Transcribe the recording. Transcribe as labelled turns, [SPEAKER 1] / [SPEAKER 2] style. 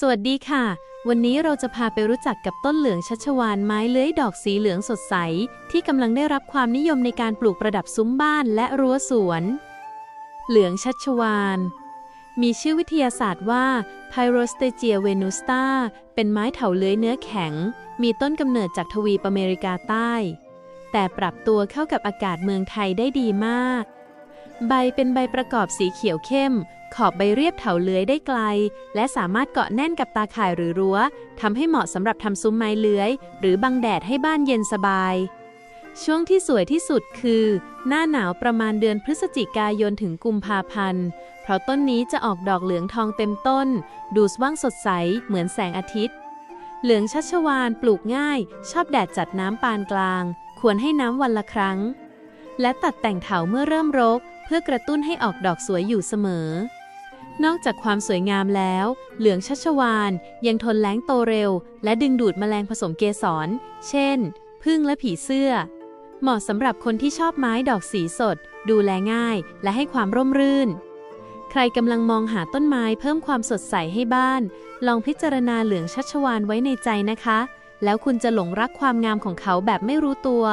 [SPEAKER 1] สวัสดีค่ะ วันนี้เราจะพาไปรู้จักกับต้นเหลืองชัชวานไม้เลื้อยดอกสีเหลืองสดใส ที่กำลังได้รับความนิยมในการปลูกประดับซุ้มบ้านและรั้วสวน เหลืองชัชวานมีชื่อวิทยาศาสตร์ว่า Pyrostegia venusta เป็นไม้เถาเลื้อยเนื้อแข็ง มีต้นกำเนิดจากทวีปอเมริกาใต้ แต่ปรับตัวเข้ากับอากาศเมืองไทยได้ดีมาก ใบเป็นใบประกอบสีเขียวเข้ม ขอบใบเรียบเถาเลื้อยได้ไกล และสามารถเกาะแน่นกับตาข่ายหรือรั้วทำให้เหมาะสำหรับทำซุ้มไม้เลื้อย หรือบังแดดให้บ้านเย็นสบาย ช่วงที่สวยที่สุดคือ หน้าหนาวประมาณเดือนพฤศจิกายนถึงกุมภาพันธ์ เพราะต้นนี้จะออกดอกเหลืองทองเต็มต้น ดูสว่างสดใสเหมือนแสงอาทิตย์ เหลืองชัชวานปลูกง่าย ชอบแดดจัดน้ำปานกลาง ควรให้น้ำวันละครั้ง และตัดแต่งเถาเมื่อเริ่มรกเพื่อกระตุ้นให้ออกดอกสวยอยู่เสมอ นอกจากความสวยงามแล้ว เหลืองชัชวานยังทนแล้งโตเร็ว และดึงดูดแมลงผสมเกสร เช่น พึ่งและผีเสื้อ เหมาะสำหรับคนที่ชอบไม้ดอกสีสด ดูแลง่ายและให้ความร่มรื่น ใครกำลังมองหาต้นไม้เพิ่มความสดใสให้บ้าน ลองพิจารณาเหลืองชัชวานไว้ในใจนะคะ แล้วคุณจะหลงรักความงามของเขาแบบไม่รู้ตัว